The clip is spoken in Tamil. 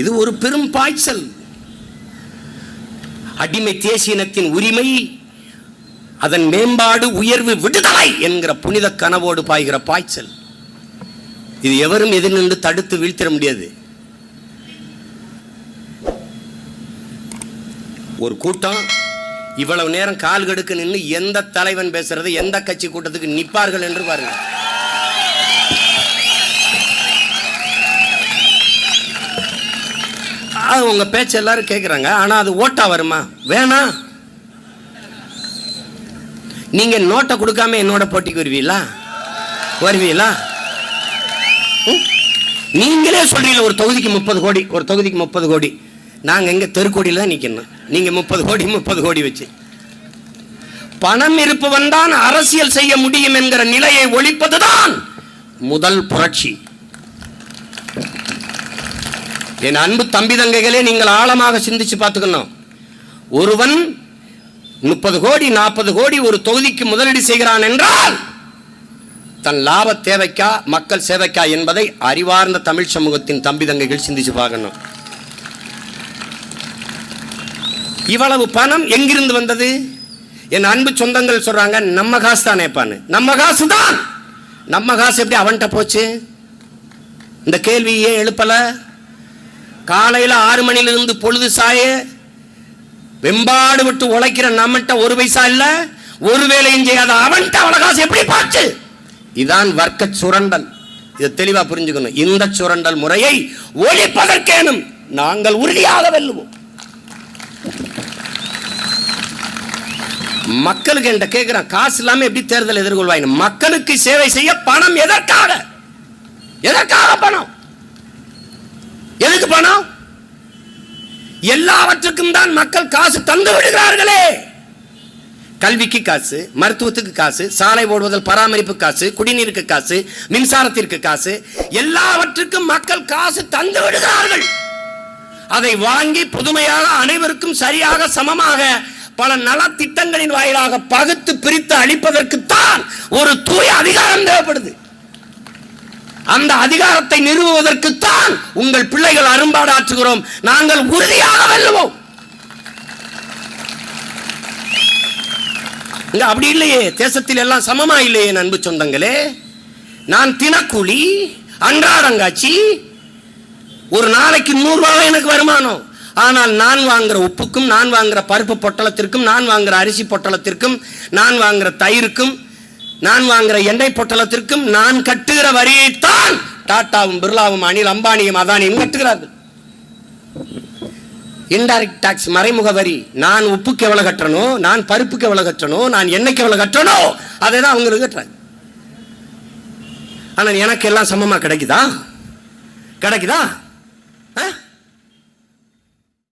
இது ஒரு பெரும் பாய்ச்சல். அடிமை தேசியனத்தின் உரிமை அதன் மேம்பாடு உயர்வு விடுதலை என்கிற புனித கனவோடு பாய்கிற பாய்ச்சல். இது எவரும் எதிர் நின்று தடுத்து வீழ்த்திட முடியாது. ஒரு கூட்டம் இவ்வளவு நேரம் கால் கெடுக்க நின்று எந்த தலைவன் பேசுறது எந்த கட்சி கூட்டத்துக்கு நிற்பார்கள் என்று பாருங்கள். அது உங்க பேச்சு எல்லாரும் கேட்குறாங்க ஆனா அது ஓட்டா வருமா? வேணாம் நீங்க நோட்டை கொடுக்காம என்னோட போட்டிக்கு வருவீங்களா? வருவீங்களா? நீங்களே சொல்றீங்க ஒரு தொகுதிக்கு முப்பது கோடி ஒரு தொகுதிக்கு முப்பது கோடி. நாங்க எங்க தெருக்கோடியில் தான் நிக்கணும். நீங்க முப்பது கோடி முப்பது கோடி வச்சு. பணம் இருப்பவன் தான் அரசியல் செய்ய முடியும் என்கிற நிலையை ஒழிப்பதுதான் முதல் புரட்சி. என் அன்பு தம்பி தங்கைகளே நீங்கள் ஆழமாக சிந்திச்சு பார்த்துக்கணும். ஒருவன் முப்பது கோடி நாற்பது கோடி ஒரு தொகுதிக்கு முதலீடு செய்கிறான் என்றால் தன் லாப தேவைக்கா மக்கள் சேவைக்கா என்பதை அறிவார்ந்த தமிழ் சமூகத்தின் தம்பி தங்கைகள் சிந்திச்சு பார்க்கணும். இவ்வளவு பணம் எங்கிருந்து வந்தது? என் அன்பு சொந்தங்கள் சொல்றாங்க நம்ம காசு தானேப்பான்னு நம்ம காசு தான். நம்ம காசு எப்படி அவன்கிட்ட போச்சு? இந்த கேள்வியே எழுப்பலை? காலையில் ஆறு மணிலிருந்து பொழுது சாய. வெம்பாடு விட்டு உழைக்கிற நம்மகிட்ட ஒரு பைசா இல்லை ஒரு வேலையும் செய்யாத அவன்கிட்ட அவ்வளோ காசு எப்படி பார்த்து இதான் வர்க்க சுரண்டல். இதை தெளிவாக புரிஞ்சுக்கணும். இந்த சுரண்டல் முறையை ஒழிப்பதற்கேனும் நாங்கள் உறுதியாக வெல்லுவோம். மக்களுக்கு என்கிட்ட கேட்கிறேன் காசு இல்லாமல் எப்படி தேர்தல் எதிர்கொள்வாங்க மக்களுக்கு சேவை செய்ய பணம் எதற்காக? எதற்காக பணம்? பணம். எல்லாவற்றுக்கும் தான் மக்கள் காசு தந்து விடுகிறார்களே. கல்விக்கு காசு மருத்துவத்துக்கு காசு சாலை ஓடுவதில் பராமரிப்பு காசு குடிநீருக்கு காசு மின்சாரத்திற்கு காசு எல்லாவற்றுக்கும் மக்கள் காசு தந்து விடுகிறார்கள். அதை வாங்கி புதுமையாக அனைவருக்கும் சரியாக சமமாக பல நலத்திட்டங்களின் வாயிலாக பகுத்து பிரித்து அளிப்பதற்குத்தான் ஒரு தூய அதிகாரம் தேவைப்படுது. அந்த அதிகாரத்தை நிறுவுவதற்குத்தான் உங்கள் பிள்ளைகள் அரும்பாடாற்றுகிறோம். நாங்கள் உறுதியாக வெல்லுவோம். இங்க அப்படி இல்லையே. தேசத்தில் எல்லாம் சமமா இல்லையே அன்பு சொந்தங்களே. நான் தினக்கூலி அன்றாடங்காட்சி ஒரு நாளைக்கு நூறு ரூபாய் எனக்கு வருமானம். ஆனால் நான் வாங்குற உப்புக்கும் நான் வாங்குற பருப்பு பொட்டலத்திற்கும் நான் வாங்குற அரிசி பொட்டலத்திற்கும் நான் வாங்குற தயிருக்கும் நான் வாங்குற எண்ணெய் பொட்டலத்திற்கும் நான் கட்டுகிற வரியைத்தான் டாட்டாவும் பிர்லாவும் அனில் அம்பானியும் அதானியும் கட்டுகிறார்கள். இன்டைரக்ட் டாக்ஸ் மறைமுக வரி. நான் உப்புக்கு எவ்வளவு கட்டணும் நான் பருப்புக்கு எவ்வளவு கட்டணும் நான் எண்ணெய்க்கு எவ்வளவு கட்டணும் அதை தான் அவங்களுக்கு கட்டுறாங்க ஆனால் எனக்கு எல்லாம் சமமாக கிடைக்குதா? கிடைக்குதா? ஆ?